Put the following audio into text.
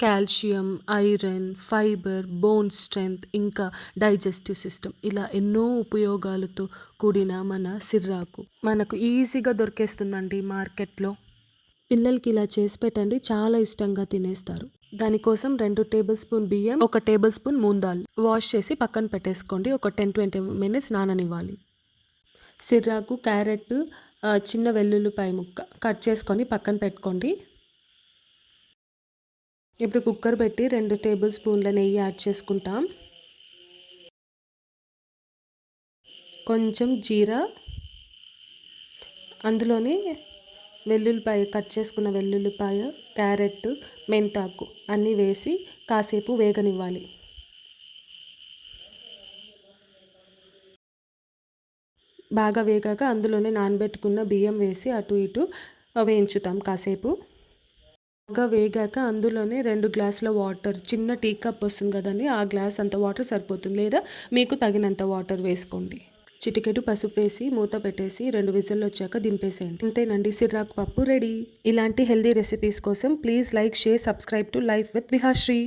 Calcium iron fibre bone strength ఇంకా digestive system ఇలా ఎన్నో ఉపయోగాలతో కూడిన మన సిర్రాకు. మనకు ఈజీగా దొరికేస్తుందండి మార్కెట్లో. పిల్లలకి ఇలా చేసి పెట్టండి చాలా ఇష్టంగా తినేస్తారు. దానికోసం రెండు టేబుల్ స్పూన్ బియ్యం ఒక టేబుల్ స్పూన్ మూందాల్. వాష్ చేసి పక్కన పెట్టేసుకోండి ఒక టెన్ ట్వంటీ మినిట్స్ నాననివ్వాలి. సిర్రాకు క్యారెట్ చిన్న వెల్లుల్లిపాయ ముక్క కట్ చేసుకొని పక్కన పెట్టుకోండి. ఇప్పుడు కుక్కర్ పెట్టి రెండు టేబుల్ స్పూన్ల నెయ్యి యాడ్ చేసుకుంటాం. కొంచెం జీరా అందులోని వెల్లుల్లిపాయ కట్ చేసుకున్న వెల్లుల్లిపాయ క్యారెట్ మెంతాకు అన్నీ వేసి కాసేపు వేగనివ్వాలి. బాగా వేగాక అందులోనే నానబెట్టుకున్న బియ్యం వేసి అటు ఇటు వేయించుతాం కాసేపు. బాగా వేగాక అందులోనే రెండు గ్లాసుల వాటర్ చిన్న టీ కప్ వస్తుంది కదండి ఆ గ్లాస్ అంత వాటర్ సరిపోతుంది. లేదా మీకు తగినంత వాటర్ వేసుకోండి. చిటికెడు పసుపు వేసి మూత పెట్టేసి రెండు విజిల్లు వచ్చాక దింపేసేయండి. అంతేనండి సిర్రాకు పప్పు రెడీ. ఇలాంటి హెల్దీ రెసిపీస్ కోసం please like share subscribe to life with Vihashri.